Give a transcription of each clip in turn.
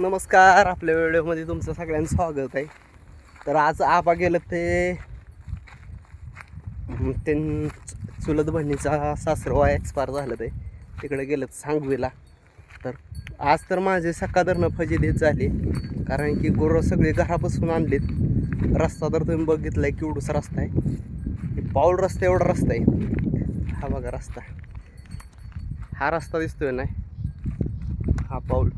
नमस्कार आपल्या व्हिडिओमध्ये तुमचं सगळ्यांचं स्वागत आहे. तर आज आबा गेलं ते त्यां चुलत बहिणीचा सासरवा एक्सपायर झालं ते. तिकडे गेलं सांगवीला. तर आज तर माझे सकाळधरणं फजितीत झाली. कारण की गुरं सगळे घरापासून आणलीत. रस्ता तर तुम्ही बघितलाय केवढूसा रस्ता आहे. पाऊल रस्ता एवढा रस्ता आहे. हा बघा रस्ता. हा रस्ता दिसतोय नाही. हा पाऊल.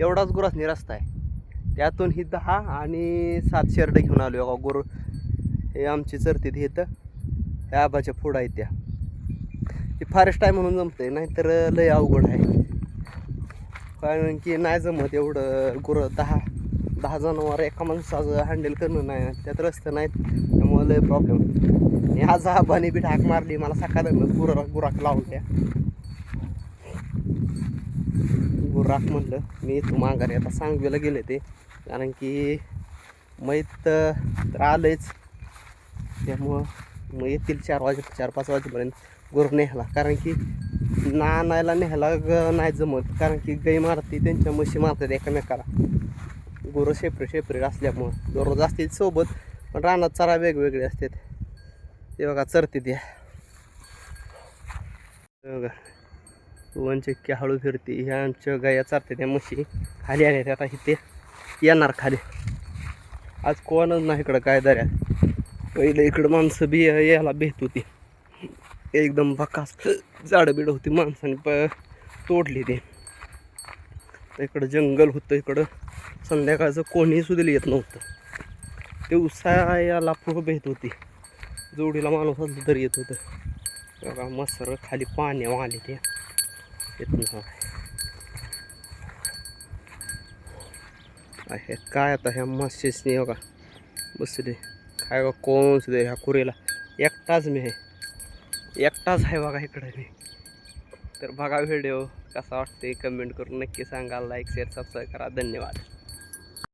एवढाच गुरासनी रस्ता आहे. त्यातून ही दहा आणि सात शेरडं घेऊन आलो का गुर. हे आमची चरतीत येतं त्या आबाच्या फोडा आहेत त्या. ती फारेस्ट आहे म्हणून जमते नाहीतर लय अवघड आहे. कारण की नाही जमत एवढं गुरं दहा दहा जनावर एका माणसाचं हँडल करणं नाही त्यात रस्ते नाहीत. त्यामुळे लय प्रॉब्लेम आणि आज आबाने बी ढाक मारली मला सकाळ गुरा गुराक लावल्या गुराक म्हणलं. मी येतो माघारी आता सांगवीला गेले ते. कारण की मैत तर आलंच त्यामुळं मग येतील चार वाजे चार पाच वाजेपर्यंत गुरु नेहाला कारण की ना आणायला न्यायला ग नाही जमत. कारण की गाई मारते त्यांच्या म्हशी मारतात एकमेकाला. गुरं शेपरी शेपरी असल्यामुळं. दररोज असतील सोबत पण रानात चरा वेगवेगळे असतात. ते बघा चरते त्या बघा. वन चक्की हळू फिरते. ह्या आमच्या गाया चालते त्या म्हशी खाली आल्या आता इथे येणार खाली. आज कोणच नाही इकडं काय दऱ्यात. पहिलं इकडं माणसं बी यायला भेट होती. एकदम बकास झाडं बिड होती माणसाने प तोडली ते. इकडं जंगल होतं इकडं संध्याकाळचं कोणीही सुद्धा येत नव्हतं. ते उसायाला पुढं भेट होती. जोडीला माणूस असलं तरी येत होतं. बघा मसर खाली पाणी आले ते. येत हे. काय आता ह्या मासेसनी बघा. बसले. काय बघा कोण सुद्धा ह्या कुरेला. एकटाच मी आहे. एकटाच आहे बघा इकडे मी. तर बघा व्हिडिओ कसा वाटते कमेंट करून नक्की सांगा. लाईक शेअर सबस्क्राईब करा. धन्यवाद.